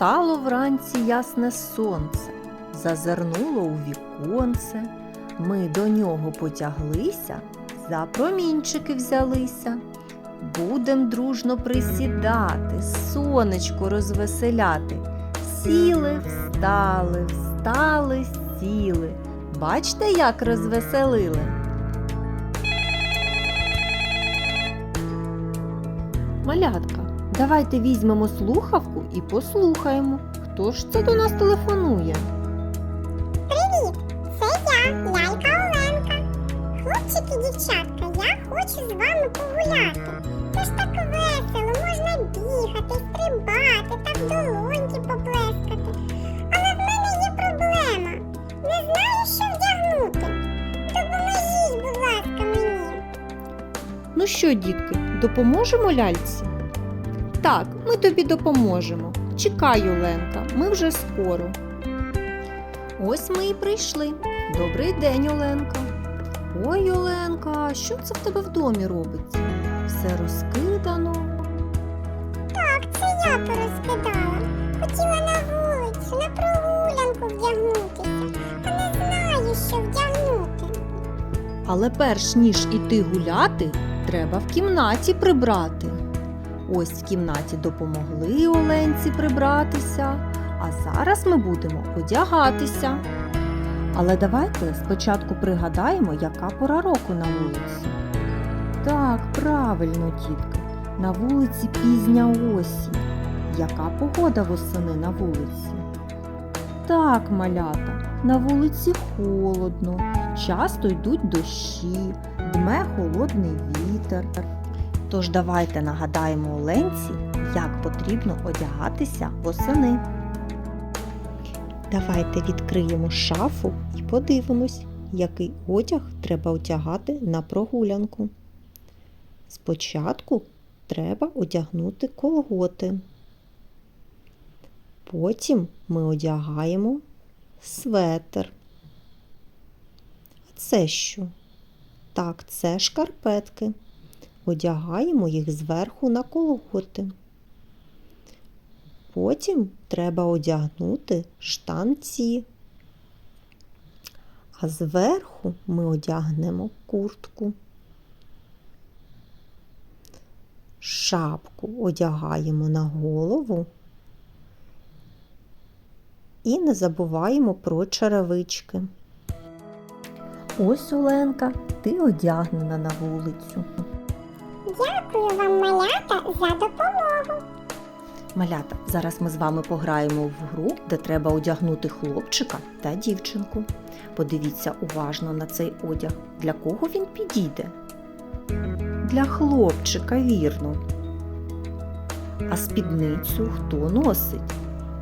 Встало вранці ясне сонце, зазирнуло у віконце. Ми до нього потяглися, за промінчики взялися. Будем дружно присідати, сонечко розвеселяти. Сіли, встали, встали, сіли. Бачте, як розвеселили. Малятка, давайте візьмемо слухавку і послухаємо, хто ж це до нас телефонує. Привіт! Це я, лялька Оленка. Хлопчики, дівчатка, я хочу з вами погуляти. Це ж так весело, можна бігати, стрибати та в долоньки поплескати. Але в мене є проблема. Не знаю, що вдягнути. Допоможіть, будь ласка, мені. Ну що, дітки, допоможемо ляльці? Так, ми тобі допоможемо. Чекай, Оленка, ми вже скоро. Ось ми і прийшли. Добрий день, Оленка. Ой, Оленка, що це в тебе в домі робиться? Все розкидано. Так, це я порозкидала. Хотіла на вулицю, на прогулянку вдягнутися. Та не знаю, що вдягнути. Але перш ніж іти гуляти, треба в кімнаті прибрати. Ось в кімнаті допомогли Оленці прибратися, а зараз ми будемо одягатися. Але давайте спочатку пригадаємо, яка пора року на вулиці. Так, правильно, тітки, на вулиці пізня осінь. Яка погода восени на вулиці? Так, малята, на вулиці холодно, часто йдуть дощі, дме холодний вітер. Тож давайте нагадаємо Оленці, як потрібно одягатися восени. Давайте відкриємо шафу і подивимось, який одяг треба одягати на прогулянку. Спочатку треба одягнути колготи. Потім ми одягаємо светр. А це що? Так, це шкарпетки. Одягаємо їх зверху на колготи. Потім треба одягнути штанці. А зверху ми одягнемо куртку. Шапку одягаємо на голову. І не забуваємо про черевички. Ось Оленка, ти одягнена на вулицю. Дякую вам, малята, за допомогу. Малята, зараз ми з вами пограємо в гру, де треба одягнути хлопчика та дівчинку. Подивіться уважно на цей одяг. Для кого він підійде? Для хлопчика, вірно. А спідницю хто носить?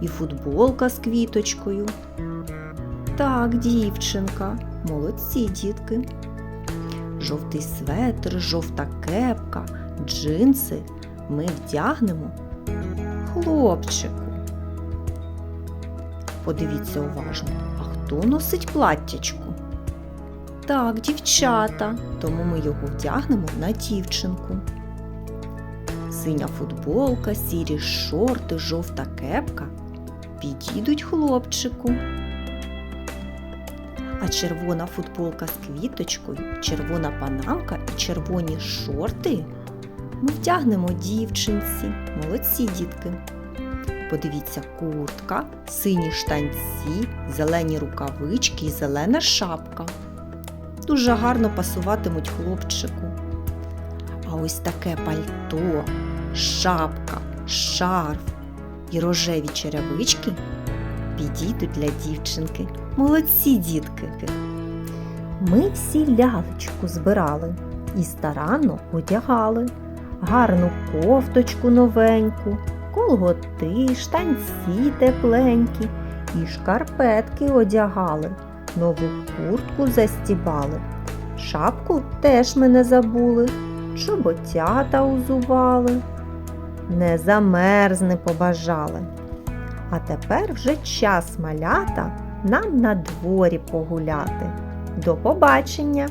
І футболка з квіточкою. Так, дівчинка, молодці дітки. Жовтий светр, жовта кепка, джинси ми вдягнемо хлопчику. Подивіться уважно, а хто носить платтячку? Так, дівчата, тому ми його вдягнемо на дівчинку. Синя футболка, сірі шорти, жовта кепка підійдуть хлопчику. А червона футболка з квіточкою, червона панамка і червоні шорти ми втягнемо дівчинці. Молодці дітки. Подивіться, куртка, сині штанці, зелені рукавички і зелена шапка. Дуже гарно пасуватимуть хлопчику. А ось таке пальто, шапка, шарф і рожеві черевички підійдуть для дівчинки. Молодці дітки. Ми всі лялечку збирали і старанно одягали гарну кофточку новеньку, колготи, штанці тепленькі, і шкарпетки одягали, нову куртку застібали. Шапку теж ми не забули, чоботята узували, не замерзни побажали. А тепер вже час малята нам на дворі погуляти. До побачення!